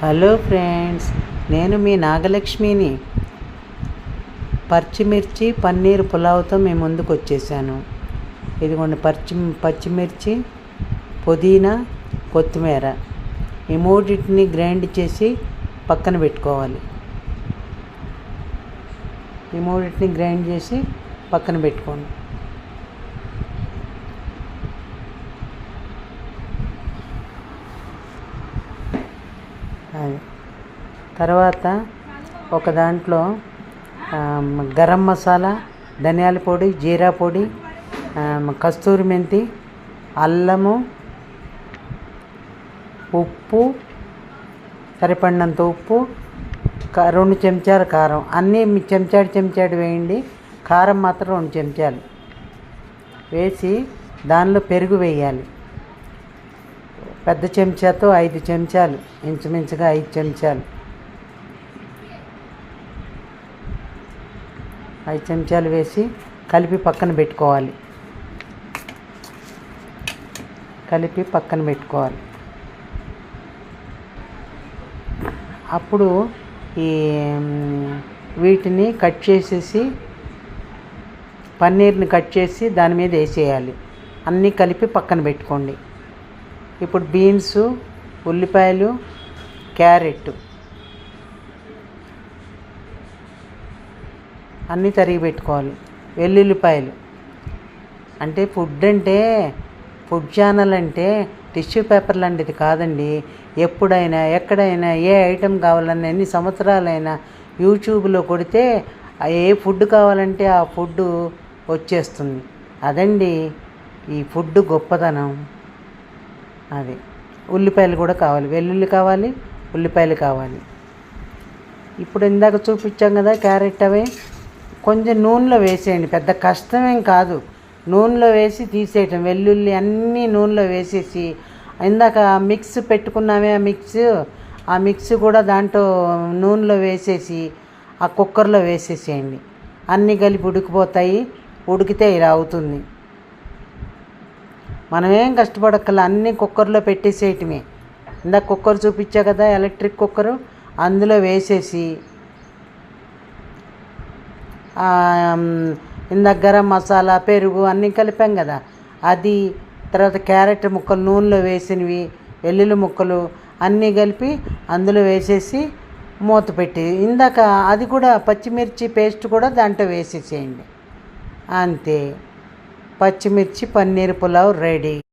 Hello friends నేను మీ నాగలక్ష్మిని. పచ్చిమిర్చి పన్నీర్ పులావ్తో మీ ముందుకు వచ్చేసాను ఇదిగోండి పచ్చి పచ్చిమిర్చి పుదీనా కొత్తిమీర. ఈ మూడింటిని గ్రైండ్ చేసి పక్కన పెట్టుకోవాలి. ఈ మూడింటిని గ్రైండ్ చేసి పక్కన పెట్టుకోండి. అది తర్వాత ఒక దాంట్లో గరం మసాలా ధనియాల పొడి జీరా పొడి కస్తూరి మెంతి అల్లము ఉప్పు సరిపడినంత ఉప్పు క- రెండు చెంచాల కారం. అన్నీ మీ చెంచాడు చెంచాడు వేయండి. కారం మాత్రం రెండు చెంచాలు. వేసి దానిలో పెరుగు వేయాలి. పెద్ద చెంచాతో ఐదు చెంచాలు ఇంచుమించుగా ఐదు చెంచాలు. ఐదు చెంచాలు వేసి కలిపి పక్కన పెట్టుకోవాలి. కలిపి పక్కన పెట్టుకోవాలి. అప్పుడు ఈ వీటిని కట్ చేసేసి పన్నీర్ని కట్ చేసి దాని మీద వేసేయాలి. అన్నీ కలిపి పక్కన పెట్టుకోండి. ఇప్పుడు బీన్స్ ఉల్లిపాయలు క్యారెట్. అన్నీ తరిగి పెట్టుకోవాలి. వెల్లుల్లిపాయలు. అంటే ఫుడ్ అంటే ఫుడ్ ఛానల్ అంటే టిష్యూ పేపర్ లాంటిది కాదండి. ఎప్పుడైనా ఎక్కడైనా ఏ ఐటెం కావాలన్నా ఎన్ని సంవత్సరాలైనా యూట్యూబ్లో కొడితే ఏ ఫుడ్ కావాలంటే ఆ ఫుడ్ వచ్చేస్తుంది. అదండి ఈ ఫుడ్ గొప్పతనం. అది. ఉల్లిపాయలు కూడా కావాలి. వెల్లుల్లి కావాలి ఉల్లిపాయలు కావాలి. ఇప్పుడు ఇందాక చూపించాం కదా క్యారెట్ అవి. కొంచెం నూనెలో వేసేయండి. పెద్ద కష్టమేం కాదు. నూనెలో వేసి తీసేయటం. వెల్లుల్లి అన్నీ నూనెలో వేసేసి ఇందాక మిక్స్ పెట్టుకున్నామే ఆ మిక్స్. ఆ మిక్స్ కూడా దాంట్లో నూనెలో వేసేసి ఆ కుక్కర్లో వేసేసేయండి. అన్నీ కలిపి ఉడికిపోతాయి. ఉడికితే ఇలా అవుతుంది. మనమేం కష్టపడక్కల అన్నీ కుక్కర్లో పెట్టేసేయటమే. ఇందాక కుక్కర్ చూపించా కదా ఎలక్ట్రిక్ కుక్కరు అందులో వేసేసి ఇందాక గరం మసాలా పెరుగు అన్నీ కలిపాం కదా. అది తర్వాత క్యారెట్ ముక్కలు నూనెలో వేసినవి వెల్లుల్లి ముక్కలు అన్నీ కలిపి అందులో వేసేసి మూత పెట్టి ఇందాక అది కూడా పచ్చిమిర్చి పేస్ట్ కూడా దాంట్లో వేసేసేయండి. అంతే. పచ్చిమిర్చి పన్నీర్ పులావ్ రెడీ.